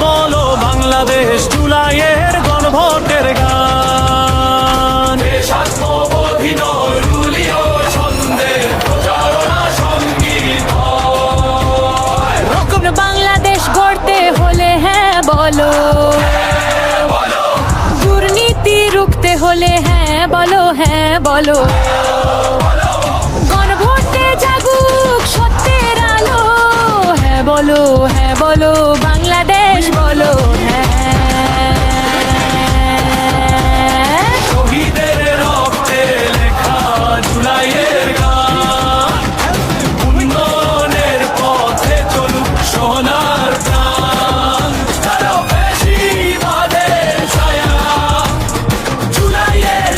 বলো বাংলাদেশ জুলাইয়ের গণভোটের গান। বাংলাদেশ গড়তে হলে হ্যাঁ বলো। দুর্নীতি রুখতে হলে হ্যাঁ বলো হ্যাঁ বলো।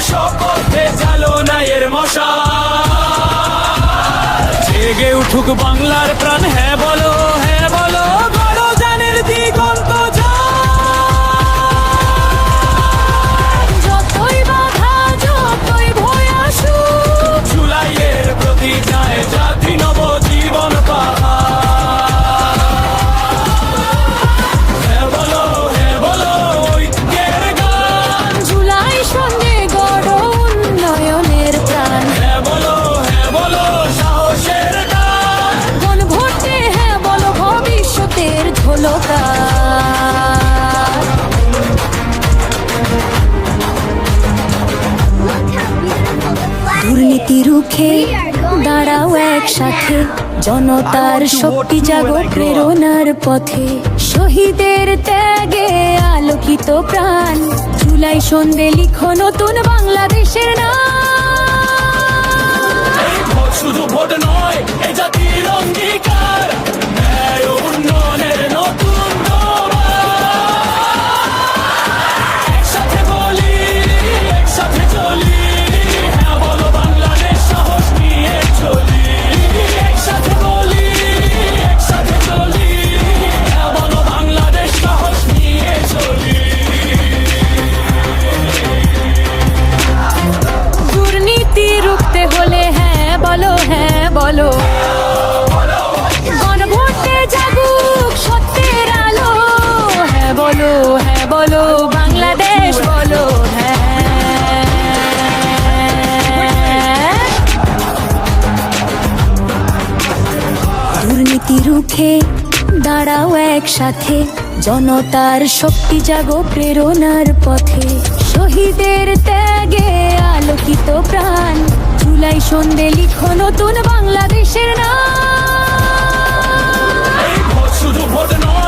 শপথে চালনায়ের মশা। জেগে উঠুক বাংলার প্রাণ হ্যাঁ হ্যাঁ বলো। ঝোলকা দুর্নীতি রুখে দাঁড়াও একসাথে। জনতার শক্তি জাগো প্রেরণার পথে। শহীদের ত্যাগে আলোকিত প্রাণ। জুলাই সন্ধে লিখো নতুন বাংলাদেশের নাম। শুধু ভোট নয় জাতির অঙ্গীকার। দুর্নীতি রুখে, দাঁড়াও একসাথে। জনতার শক্তি জাগ প্রেরণার পথে। শহীদের ত্যাগে আলোকিত প্রাণ। জুলাই সন্ধে লিখো নতুন বাংলাদেশের নাম। শুধু ভোট নয়